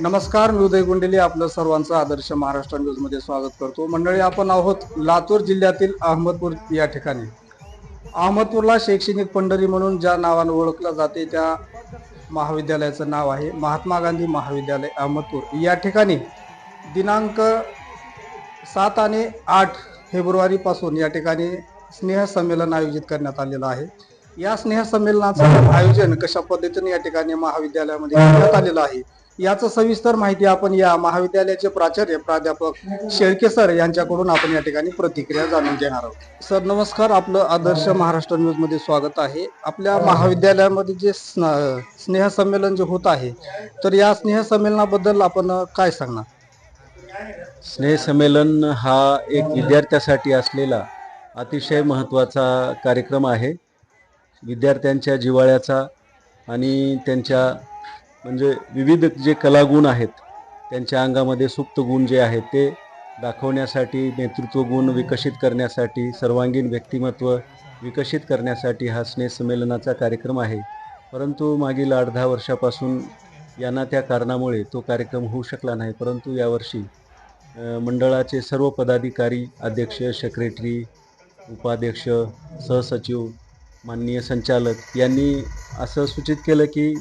नमस्कार मी उदय गुंडेली आपलं सर्वांचं आदर्श महाराष्ट्र न्यूजमध्ये स्वागत करतो. मंडळी आपण आहोत लातूर जिल्ह्यातील अहमदपूर या ठिकाणी. अहमदपूरला शैक्षणिक पंढरी म्हणून ज्या नावानं ओळखलं जाते त्या महाविद्यालयाचं नाव आहे महात्मा गांधी महाविद्यालय अहमदपूर. या ठिकाणी दिनांक सात आणि आठ फेब्रुवारीपासून या ठिकाणी स्नेहसंमेलन आयोजित करण्यात आलेलं आहे. या स्नेहसंमेलनाचं आयोजन कशा पद्धतीने या ठिकाणी महाविद्यालयामध्ये करण्यात आलेलं आहे? याचं सविस्तर माहिती आपण या महाविद्यालयाचे प्राचार्य प्राध्यापक शेळके सर यांच्याकडून आपण या ठिकाणी प्रतिक्रिया जाणून घेणार आहोत. सर नमस्कार. आपलं आदर्श महाराष्ट्र न्यूजमध्ये स्वागत आहे. आपल्या महाविद्यालयामध्ये जे स्न- स्नेह संमेलन जे होत आहे तर या स्नेह संमेलनाबद्दल आपण काय सांगणार? स्नेहसंमेलन हा एक विद्यार्थ्यासाठी असलेला अतिशय महत्त्वाचा कार्यक्रम आहे. विद्यार्थ्यांच्या जिव्हाळ्याचा आणि त्यांच्या म्हणजे विविध जे कलागुण आहेत त्यांच्या अंगामध्ये सुप्त गुण जे आहेत ते दाखवण्यासाठी नेतृत्व गुण विकसित करण्यासाठी सर्वांगीण व्यक्तिमत्व विकसित करण्यासाठी हा स्नेहसंमेलनाचा कार्यक्रम आहे. परंतु मागील आठ दहा वर्षापासून यांना त्या कारणामुळे तो कार्यक्रम होऊ शकला नाही. परंतु यावर्षी मंडळाचे सर्व पदाधिकारी अध्यक्ष सेक्रेटरी उपाध्यक्ष सहसचिव माननीय संचालक यांनी असं सूचित केलं की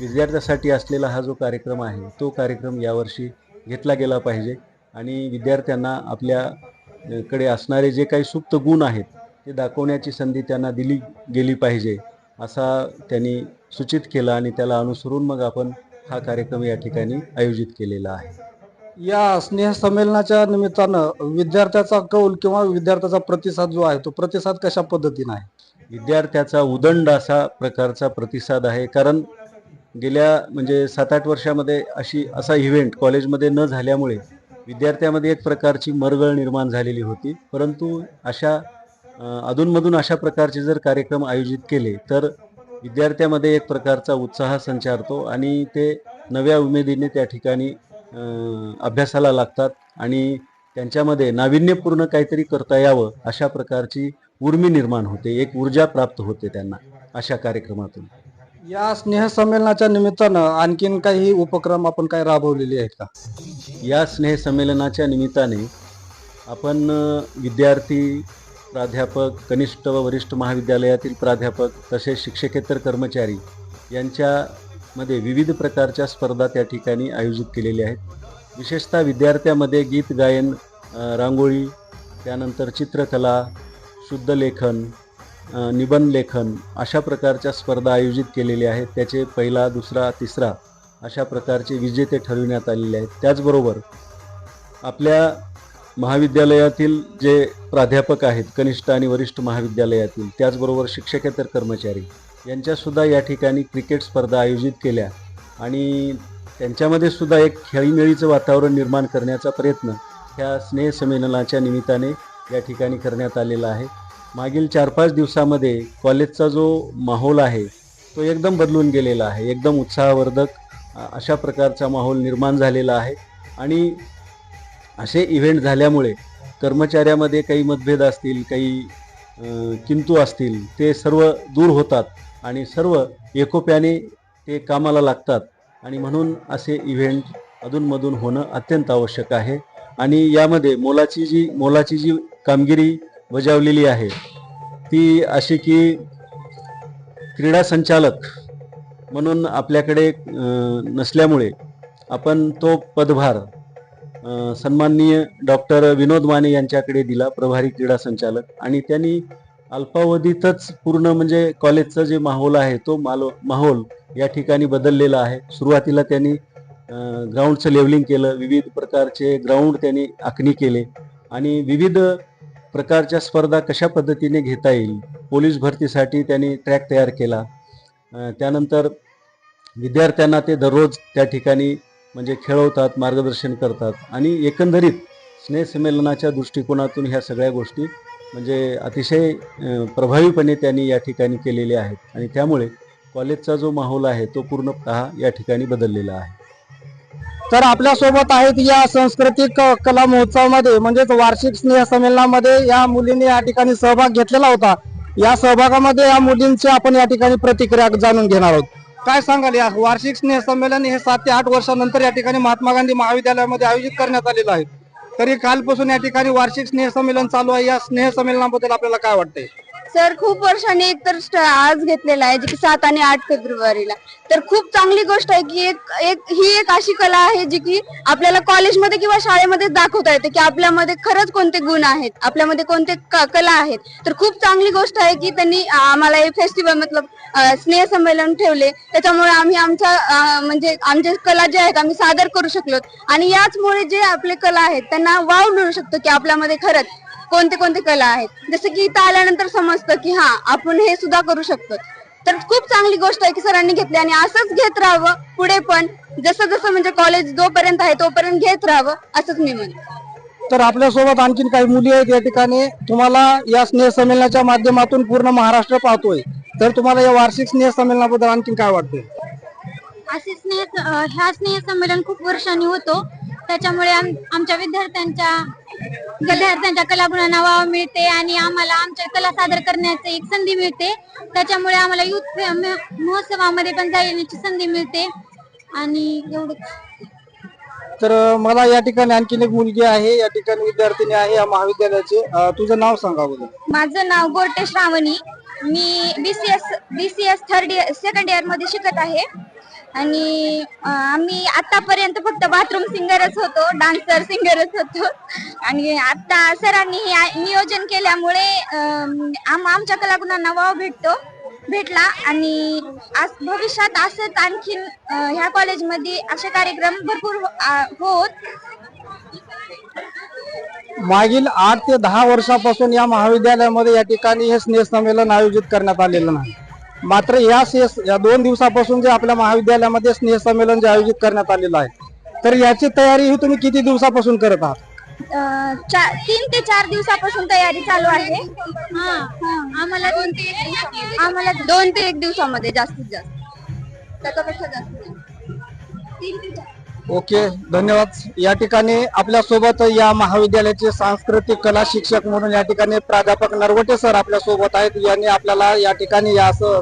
विद्यार्थ्यासाठी असलेला हा जो कार्यक्रम आहे तो कार्यक्रम यावर्षी घेतला गेला पाहिजे. आणि विद्यार्थ्यांना आपल्या अ, कडे असणारे जे काही सुप्त गुण आहेत ते दाखवण्याची संधी त्यांना दिली गेली पाहिजे असा त्यांनी सूचित केलं आणि त्याला अनुसरून मग आपण हा कार्यक्रम या ठिकाणी आयोजित केलेला आहे. या स्नेह संमेलनाच्या निमित्तानं विद्यार्थ्याचा कौल किंवा विद्यार्थ्याचा प्रतिसाद जो आहे तो प्रतिसाद कशा पद्धतीने आहे? विद्यार्थ्याचा उदंड असा प्रकारचा प्रतिसाद आहे कारण गेल्या म्हणजे सात आठ वर्षामध्ये अशी असा इव्हेंट कॉलेजमध्ये न झाल्यामुळे विद्यार्थ्यामध्ये एक प्रकारची मरगळ निर्माण झालेली होती. परंतु अशा अधूनमधून अशा प्रकारचे जर कार्यक्रम आयोजित केले तर विद्यार्थ्यामध्ये एक प्रकारचा उत्साह संचारतो आणि ते नव्या उमेदीने त्या ठिकाणी अभ्यासाला लागतात आणि त्यांच्यामध्ये नाविन्यपूर्ण काहीतरी करता यावं अशा प्रकारची उर्मी निर्माण होते. एक ऊर्जा प्राप्त होते त्यांना अशा कार्यक्रमातून. या स्नेहसंमेलनाच्या निमित्तानं आणखीन काही उपक्रम आपण काय राबवलेले आहेत का? या स्नेहसंमेलनाच्या निमित्ताने आपण विद्यार्थी प्राध्यापक कनिष्ठ व वरिष्ठ महाविद्यालयातील प्राध्यापक तसेच शिक्षकेतर कर्मचारी यांच्यामध्ये विविध प्रकारच्या स्पर्धा त्या ठिकाणी आयोजित केलेल्या आहेत. विशेषतः विद्यार्थ्यामध्ये गीत गायन रांगोळी त्यानंतर चित्रकला शुद्ध लेखन निबंध लेखन अशा प्रकारच्या स्पर्धा आयोजित केलेल्या आहेत. त्याचे पहिला दुसरा तिसरा अशा प्रकारचे विजेते ठरविण्यात आलेले आहेत. त्याचबरोबर आपल्या महाविद्यालयातील जे प्राध्यापक आहेत कनिष्ठ आणि वरिष्ठ महाविद्यालयातील त्याचबरोबर शिक्षकेतर कर्मचारी यांच्यासुद्धा या ठिकाणी क्रिकेट स्पर्धा आयोजित केल्या आणि त्यांच्यामध्ये सुद्धा एक खेळीमेळीचं वातावरण निर्माण करण्याचा प्रयत्न ह्या स्नेहसंमेलनाच्या निमित्ताने या ठिकाणी करण्यात आलेला आहे. मागील चार पाच दिवसामध्ये कॉलेजचा जो माहोल आहे तो एकदम बदलून गेलेला आहे. एकदम उत्साहवर्धक अशा प्रकारचा माहोल निर्माण झालेला आहे. आणि असे इव्हेंट झाल्यामुळे कर्मचाऱ्यामध्ये काही मतभेद असतील काही किंतू असतील ते सर्व दूर होतात आणि सर्व एकोप्याने ते कामाला लागतात. आणि म्हणून असे इव्हेंट अधूनमधून होणं अत्यंत आवश्यक आहे. आणि यामध्ये मोलाची जी मोलाची जी कामगिरी बजावलेली आहे. ती अशी की क्रीडा संचालक म्हणून आपल्याकडे नसल्यामुळे आपण तो पदभार सन्माननीय डॉक्टर विनोद माने यांच्याकडे दिला प्रभारी क्रीडा संचालक. आणि त्यांनी अल्पावधीतच पूर्ण म्हणजे कॉलेजचा जे माहोल आहे तो मालो माहोल या ठिकाणी बदललेला आहे. सुरुवातीला त्यांनी ग्राउंडचं लेवलिंग केलं विविध प्रकारचे ग्राउंड त्यांनी आखणी केले. आणि विविध प्रकारच्या स्पर्धा कशा पद्धतीने घेता येईल? पोलीस भरतीसाठी त्यांनी ट्रॅक तयार केला. त्यानंतर विद्यार्थ्यांना ते दररोज त्या ठिकाणी म्हणजे खेळवतात मार्गदर्शन करतात आणि एकंदरीत स्नेहसंमेलनाच्या दृष्टिकोनातून ह्या सगळ्या गोष्टी म्हणजे अतिशय प्रभावीपणे त्यांनी या ठिकाणी केलेल्या आहेत आणि त्यामुळे कॉलेजचा जो माहोल आहे तो पूर्णतः या ठिकाणी बदललेला आहे. तर आपल्यासोबत आहेत या सांस्कृतिक कला महोत्सवामध्ये म्हणजेच वार्षिक स्नेह संमेलनामध्ये या मुलींनी या ठिकाणी सहभाग घेतलेला होता. या सहभागामध्ये या मुलींची आपण या ठिकाणी प्रतिक्रिया जाणून घेणार आहोत. काय सांगाल या? वार्षिक स्नेह संमेलन हे सात ते आठ वर्षानंतर या ठिकाणी महात्मा गांधी महाविद्यालयामध्ये आयोजित करण्यात आलेलं आहे. तरी कालपासून या ठिकाणी वार्षिक स्नेह संमेलन चालू आहे. या स्नेह संमेलनाबद्दल आपल्याला काय वाटतंय? सर खूप वर्षांनी एक तर आज घेतलेला आहे जे की सात आणि आठ फेब्रुवारीला. तर खूप चांगली गोष्ट आहे की एक एक ही एक अशी कला आहे जी की आपल्याला कॉलेजमध्ये किंवा शाळेमध्ये दाखवता येते की आपल्यामध्ये खरंच कोणते गुण आहेत आपल्यामध्ये कोणते कला आहेत. तर खूप चांगली गोष्ट आहे की त्यांनी आम्हाला हे फेस्टिवल मतलब स्नेह संमेलन ठेवले. त्याच्यामुळे आम्ही आमच्या म्हणजे आमचे कला जे आहेत आम्ही सादर करू शकलो. आणि याचमुळे जे आपले कला आहेत त्यांना वाव मिळू शकतो की आपल्यामध्ये खरंच कोणते कोणते कला आहेत? जसं की इथं आल्यानंतर समजतं की हा आपण हे सुद्धा करू शकतो. तर खूप चांगली गोष्ट आहे की सरांनी घेतली आणि असंच घेत राहावं पुढे पण. जसं जसं म्हणजे कॉलेज जोपर्यंत आहे तोपर्यंत घेत राहावं असंच मी म्हणते तर आपल्यासोबत आणखीन काही मुली आहेत या ठिकाणी. तुम्हाला या स्नेह संमेलनाच्या माध्यमातून पूर्ण महाराष्ट्र पाहतोय. तर तुम्हाला या वार्षिक स्नेह संमेलनाबद्दल आणखीन काय वाटतंय? असे स्नेह ह्या स्नेह संमेलन खूप वर्षांनी होतो. त्याच्यामुळे आमच्या विद्यार्थ्यांच्या विद्यार्थ्यांच्या कलागुणांना वाव मिळते आणि आम्हाला आमच्या कला सादर करण्याची एक संधी मिळते. त्याच्यामुळे आम्हाला युथ महोत्सवामध्ये पण जाण्याची संधी मिळते. आणि एवढं. तर मला या ठिकाणी आणखीन एक मुलगी आहे. या ठिकाणी विद्यार्थिनी आहे या महाविद्यालयाचे. तुझं नाव सांगा अगोदर. माझं नाव गोरटे श्रावणी. मी BCS BCS third year second इयरमध्ये शिकत आहे. आणि आम्ही आतापर्यंत फक्त बाथरूम सिंगरच होतो डान्सर सिंगरच होतो. आणि आता सरांनी हे नियोजन केल्यामुळे आम आमच्या कलागुणांना वाव भेटतो भेटला. आणि भविष्यात असंच आणखीन ह्या कॉलेजमध्ये असे कार्यक्रम भरपूर होत. मागील आठ ते दहा वर्षापासून या महाविद्यालयामध्ये या ठिकाणी हे स्नेह संमेलन आयोजित करण्यात आलेलं नाही. मात्र या स्नेह या दोन दिवसापासून जे आपल्या महाविद्यालयामध्ये स्नेहसंमेलन जे आयोजित करण्यात आलेलं आहे तर याची तयारी ही तुम्ही किती दिवसापासून करत आहात? अं, चा- तीन ते चार दिवसापासून तयारी चालू आहे. आम्हाला दोन ते एक दिवसामध्ये आम्हाला दोन ते एक दिवसामध्ये जास्तीत जास्त. त्याच्यापेक्षा जास्त. नाही. तीन ते चार. ओके धन्यवाद. या ठिकाणी आपल्यासोबत या महाविद्यालयाचे सांस्कृतिक कला शिक्षक म्हणून या ठिकाणी प्राध्यापक नरवटे सर आपल्यासोबत आहेत. यांनी आपल्याला या ठिकाणी या असं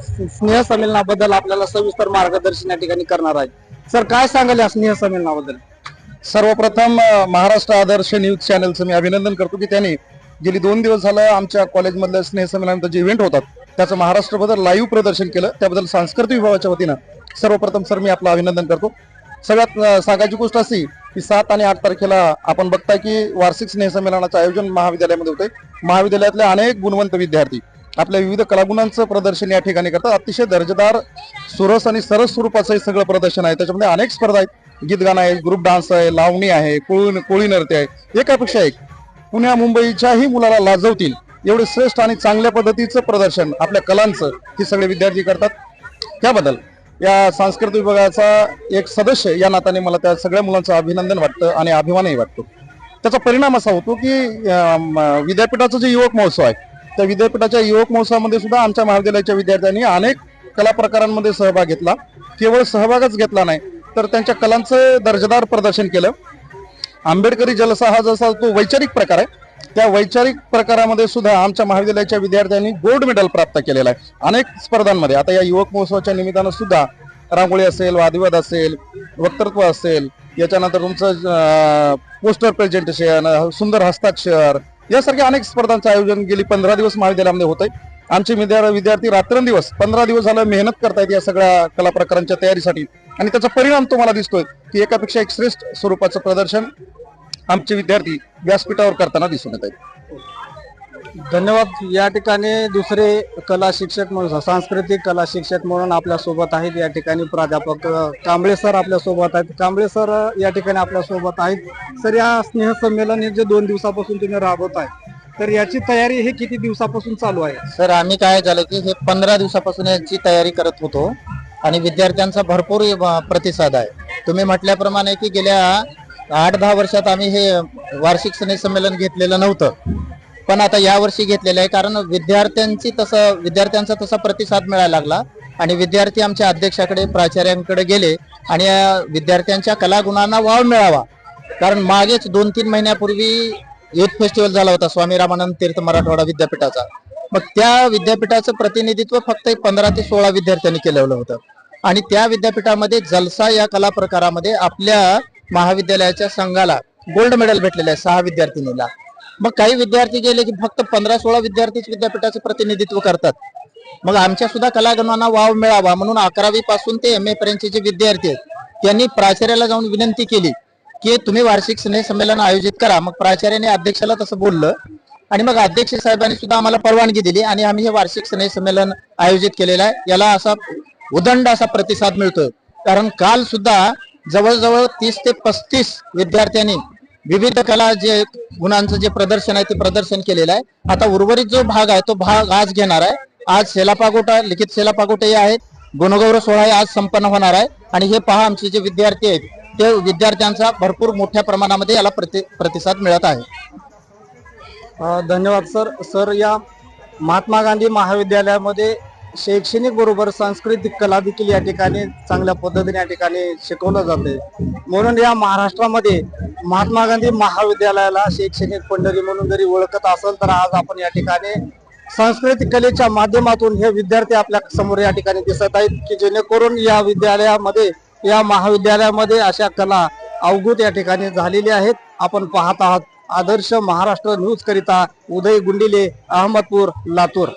आपल्याला सविस्तर मार्गदर्शन या ठिकाणी करणार आहेत. सर काय सांगाल या स्नेहसंमेलनाबद्दल? सर्वप्रथम महाराष्ट्र आदर्श न्यूज चॅनलचं मी अभिनंदन करतो की त्यांनी गेली दोन दिवस झालं आमच्या कॉलेजमधल्या स्नेहसंमेलनानंतर जे इव्हेंट होतात त्याचं महाराष्ट्राबद्दल लाईव्ह प्रदर्शन केलं. त्याबद्दल सांस्कृतिक विभागाच्या वतीनं सर्वप्रथम सर मी आपलं अभिनंदन करतो. सगळ्यात सांगायची गोष्ट अशी की सात आणि आठ तारखेला आपण बघताय की वार्षिक स्नेहसंमेलनाचं आयोजन महाविद्यालयामध्ये होते महाविद्यालयातले अनेक गुणवंत विद्यार्थी आपल्या विविध कलागुणांचं प्रदर्शन या ठिकाणी करतात. अतिशय दर्जेदार सुरस आणि सरस स्वरूपाचं हे सगळं प्रदर्शन आहे. त्याच्यामध्ये अनेक स्पर्धा आहेत. गीत गाणं आहे ग्रुप डान्स आहे लावणी आहे कोळी कोळी नृत्य आहे. एकापेक्षा एक पुण्या मुंबईच्याही मुलाला लाजवतील. एवढे श्रेष्ठ आणि चांगल्या पद्धतीचं प्रदर्शन आपल्या कलांचं हे सगळे विद्यार्थी करतात. त्याबद्दल या सांस्कृतिक विभागाचा एक सदस्य या नात्याने मला त्या सगळ्या मुलांचं अभिनंदन वाटतं आणि अभिमानही वाटतो. त्याचा परिणाम असा होतो की अं, विद्यापीठाचं जे युवक महोत्सव आहे त्या विद्यापीठाच्या युवक महोत्सवामध्ये सुद्धा आमच्या महाविद्यालयाच्या विद्यार्थ्यांनी अनेक कला प्रकारांमध्ये सहभाग घेतला. केवळ सहभागच घेतला नाही तर त्यांच्या कलांचं दर्जेदार प्रदर्शन केलं. आंबेडकरी जलसा हा जसा तो वैचारिक प्रकार आहे त्या वैचारिक प्रकारामध्ये सुद्धा आमच्या महाविद्यालयाच्या विद्यार्थ्यांनी गोल्ड मेडल प्राप्त केलेला आहे. अनेक स्पर्धांमध्ये आता या युवक महोत्सवाच्या निमित्तानं सुद्धा रांगोळी असेल वादविवाद असेल वक्तृत्व असेल याच्यानंतर तुमचं पोस्टर प्रेझेंटेशन सुंदर हस्ताक्षर यासारख्या अनेक स्पर्धांचं आयोजन गेली पंधरा दिवस महाविद्यालयामध्ये होत आहे आमचे विद्यार्थी रात्रंदिवस पंधरा दिवस झालं मेहनत करतायत या सगळ्या कला प्रकारांच्या तयारीसाठी. आणि त्याचा परिणाम तुम्हाला दिसतोय की एकापेक्षा एक श्रेष्ठ स्वरूपाचं प्रदर्शन आमचे विद्यार्थी व्यासपीठावर करताना दिसून येत आहेत. धन्यवाद. या ठिकाणी दुसरे कला शिक्षक म्हणून सांस्कृतिक कला शिक्षक म्हणून आपल्यासोबत आहेत. या ठिकाणी प्राध्यापक कांबळे सर आपल्यासोबत आहेत. कांबळे सर या ठिकाणी आपल्यासोबत आहेत. सर या स्नेह संमेलन हे जे दोन दिवसापासून तुम्ही राबवत आहे तर याची तयारी हे किती दिवसापासून चालू आहे? सर आम्ही काय झालं की हे पंधरा दिवसापासून याची तयारी करत होतो आणि विद्यार्थ्यांचा भरपूर प्रतिसाद आहे. तुम्ही म्हटल्याप्रमाणे की गेल्या आठ दहा वर्षात आम्ही हे वार्षिक स्नेह संमेलन घेतलेलं नव्हतं. पण आता या वर्षी घेतलेलं आहे कारण विद्यार्थ्यांची तसं विद्यार्थ्यांचा तसा प्रतिसाद मिळायला लागला आणि विद्यार्थी आमच्या अध्यक्षाकडे प्राचार्यांकडे गेले आणि विद्यार्थ्यांच्या कलागुणांना वाव मिळावा. कारण मागेच दोन तीन महिन्यापूर्वी युथ फेस्टिवल झाला होता स्वामी रामानंद तीर्थ मराठवाडा विद्यापीठाचा. मग त्या विद्यापीठाचं प्रतिनिधित्व फक्त पंधरा ते सोळा विद्यार्थ्यांनी केलेलं होतं. आणि त्या विद्यापीठामध्ये जलसा या कला प्रकारामध्ये आपल्या महाविद्यालयाच्या संघाला गोल्ड मेडल भेटलेलं आहे सहा विद्यार्थिनीला. मग काही विद्यार्थी गेले की फक्त पंधरा सोळा विद्यार्थीच विद्यापीठाचं प्रतिनिधित्व करतात. मग आमच्या सुद्धा कलागणांना वाव मिळावा म्हणून अकरावी पासून ते एम ए पर्यंतचे जे विद्यार्थी आहेत त्यांनी प्राचार्याला जाऊन विनंती केली की तुम्ही वार्षिक स्नेह संमेलन आयोजित करा. मग प्राचार्याने अध्यक्षाला तसं बोललं आणि मग अध्यक्ष साहेबांनी सुद्धा आम्हाला परवानगी दिली आणि आम्ही हे वार्षिक स्नेह संमेलन आयोजित केलेलं आहे. याला असा उदंड असा प्रतिसाद मिळतोय. कारण काल सुद्धा जवळजवळ तीस ते पस्तीस विद्यार्थ्यांनी विविध कला जे गुणांचं जे प्रदर्शन आहे ते प्रदर्शन केलेलं आहे. आता उर्वरित जो भाग आहे तो भाग आज घेणार आहे. आज सेलापागोटा लिखित सेलापागोटे हे आहेत. गुणगौरव सोहळा हे आज संपन्न होणार आहे. आणि हे पहा आमचे जे विद्यार्थी आहेत ते विद्यार्थ्यांचा भरपूर मोठ्या प्रमाणामध्ये याला प्रति प्रतिसाद मिळत आहे. धन्यवाद सर. सर या महात्मा गांधी महाविद्यालयामध्ये शैक्षणिक बरोबर सांस्कृतिक कला देखील या ठिकाणी चांगल्या पद्धतीने या ठिकाणी शिकवलं जाते. म्हणून या महाराष्ट्रामध्ये महात्मा गांधी महाविद्यालयाला शैक्षणिक पंढरी म्हणून जरी ओळखत असेल तर आज आपण या ठिकाणी सांस्कृतिक कलेच्या माध्यमातून हे विद्यार्थी आपल्यासमोर या ठिकाणी दिसत आहेत की जेणेकरून या विद्यालयामध्ये या महाविद्यालयामध्ये अशा कला अवगत या ठिकाणी झालेल्या आहेत. आपण पाहत आहात आदर्श महाराष्ट्र न्यूज करिता उदय गुंडिले अहमदपूर लातूर.